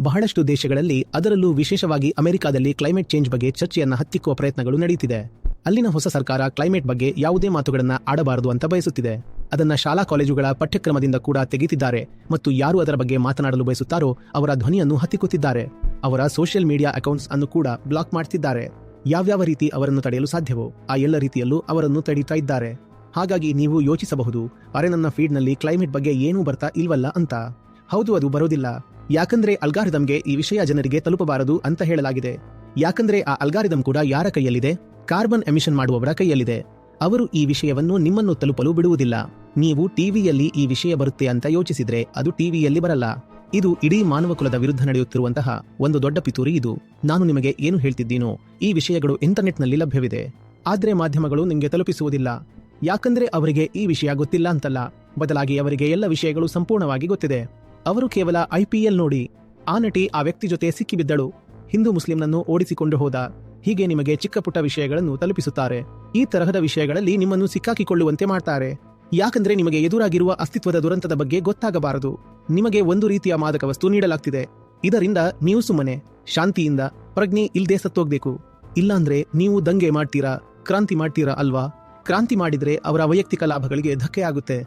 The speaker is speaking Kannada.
ಬಹಳಷ್ಟು ದೇಶಗಳಲ್ಲಿ ಅದರಲ್ಲೂ ವಿಶೇಷವಾಗಿ ಅಮೆರಿಕಾದಲ್ಲಿ ಕ್ಲೈಮೇಟ್ ಚೇಂಜ್ ಬಗ್ಗೆ ಚರ್ಚೆಯನ್ನು ಹತ್ತಿಕ್ಕುವ ಪ್ರಯತ್ನಗಳು ನಡೆಯುತ್ತಿದೆ ಅಲ್ಲಿನ ಹೊಸ ಸರ್ಕಾರ ಕ್ಲೈಮೇಟ್ ಬಗ್ಗೆ ಯಾವುದೇ ಮಾತುಗಳನ್ನು ಆಡಬಾರದು ಅಂತ ಬಯಸುತ್ತಿದೆ. ಅದನ್ನ ಶಾಲಾ ಕಾಲೇಜುಗಳ ಪಠ್ಯಕ್ರಮದಿಂದ ಕೂಡ ತೆಗೆತಿದ್ದಾರೆ ಮತ್ತು ಯಾರು ಅದರ ಬಗ್ಗೆ ಮಾತನಾಡಲು ಬಯಸುತ್ತಾರೋ ಅವರ ಧ್ವನಿಯನ್ನು ಹತ್ತಿಕ್ಕುತ್ತಿದ್ದಾರೆ. ಅವರ ಸೋಷಿಯಲ್ ಮೀಡಿಯಾ ಅಕೌಂಟ್ಸ್ ಅನ್ನು ಕೂಡ ಬ್ಲಾಕ್ ಮಾಡ್ತಿದ್ದಾರೆ. ಯಾವ್ಯಾವ ರೀತಿ ಅವರನ್ನು ತಡೆಯಲು ಸಾಧ್ಯವೋ ಆ ಎಲ್ಲ ರೀತಿಯಲ್ಲೂ ಅವರನ್ನು ತಡೀತಾ ಇದ್ದಾರೆ. ಹಾಗಾಗಿ ನೀವು ಯೋಚಿಸಬಹುದು, ಅರೆ ನನ್ನ ಫೀಡ್ನಲ್ಲಿ ಕ್ಲೈಮೇಟ್ ಬಗ್ಗೆ ಏನೂ ಬರ್ತಾ ಇಲ್ವಲ್ಲ ಅಂತ. ಹೌದು, ಅದು ಬರೋದಿಲ್ಲ. ಯಾಕಂದ್ರೆ ಅಲ್ಗಾರಿದಮ್ಗೆ ಈ ವಿಷಯ ಜನರಿಗೆ ತಲುಪಬಾರದು ಅಂತ ಹೇಳಲಾಗಿದೆ. ಯಾಕಂದ್ರೆ ಆ ಅಲ್ಗಾರಿದಮ್ ಕೂಡ ಯಾರ ಕೈಯಲ್ಲಿದೆ? ಕಾರ್ಬನ್ ಎಮಿಷನ್ ಮಾಡುವವರ ಕೈಯಲ್ಲಿದೆ. ಅವರು ಈ ವಿಷಯವನ್ನು ನಿಮ್ಮನ್ನು ತಲುಪಲು ಬಿಡುವುದಿಲ್ಲ. ನೀವು ಟಿವಿಯಲ್ಲಿ ಈ ವಿಷಯ ಬರುತ್ತೆ ಅಂತ ಯೋಚಿಸಿದ್ರೆ ಅದು ಟಿವಿಯಲ್ಲಿ ಬರಲ್ಲ. ಇದು ಇಡೀ ಮಾನವ ಕುಲದ ವಿರುದ್ಧ ನಡೆಯುತ್ತಿರುವಂತಹ ಒಂದು ದೊಡ್ಡ ಪಿತೂರಿ ಇದು. ನಾನು ನಿಮಗೆ ಏನು ಹೇಳ್ತಿದ್ದೀನೋ ಈ ವಿಷಯಗಳು ಇಂಟರ್ನೆಟ್ನಲ್ಲಿ ಲಭ್ಯವಿದೆ. ಆದ್ರೆ ಮಾಧ್ಯಮಗಳು ನಿಮಗೆ ತಲುಪಿಸುವುದಿಲ್ಲ. ಯಾಕಂದ್ರೆ ಅವರಿಗೆ ಈ ವಿಷಯ ಗೊತ್ತಿಲ್ಲ ಅಂತಲ್ಲ. ಬದಲಾಗಿ ಅವರಿಗೆ ಎಲ್ಲ ವಿಷಯಗಳು ಸಂಪೂರ್ಣವಾಗಿ ಗೊತ್ತಿದೆ. ಅವರು ಕೇವಲ ಐಪಿಎಲ್ ನೋಡಿ. ಆ ನಟಿ ಆ ವ್ಯಕ್ತಿ ಜೊತೆ ಸಿಕ್ಕಿಬಿದ್ದಳು. ಹಿಂದೂ ಮುಸ್ಲಿಂನನ್ನು ಓಡಿಸಿಕೊಂಡು ಹೋದ. ಹೀಗೆ ನಿಮಗೆ ಚಿಕ್ಕ ಪುಟ್ಟ ವಿಷಯಗಳನ್ನು ತಲುಪಿಸುತ್ತಾರೆ. ಈ ತರಹದ ವಿಷಯಗಳಲ್ಲಿ ನಿಮ್ಮನ್ನು ಸಿಕ್ಕಾಕಿಕೊಳ್ಳುವಂತೆ ಮಾಡ್ತಾರೆ. ಯಾಕಂದ್ರೆ ನಿಮಗೆ ಎದುರಾಗಿರುವ ಅಸ್ತಿತ್ವದ ದುರಂತದ ಬಗ್ಗೆ ಗೊತ್ತಾಗಬಾರದು. ನಿಮಗೆ ಒಂದು ರೀತಿಯ ಮಾದಕ ವಸ್ತು ನೀಡಲಾಗ್ತಿದೆ. ಇದರಿಂದ ನೀವು ಸುಮ್ಮನೆ, ಶಾಂತಿಯಿಂದ, ಪ್ರಜ್ಞೆ ಇಲ್ದೇ ಸತ್ತೋಗ್ಬೇಕು. ಇಲ್ಲಾಂದ್ರೆ ನೀವು ದಂಗೆ ಮಾಡ್ತೀರಾ, ಕ್ರಾಂತಿ ಮಾಡ್ತೀರಾ ಅಲ್ವಾ? ಕ್ರಾಂತಿ ಮಾಡಿದ್ರೆ ಅವರ ವೈಯಕ್ತಿಕ ಲಾಭಗಳಿಗೆ ಧಕ್ಕೆ ಆಗುತ್ತೆ.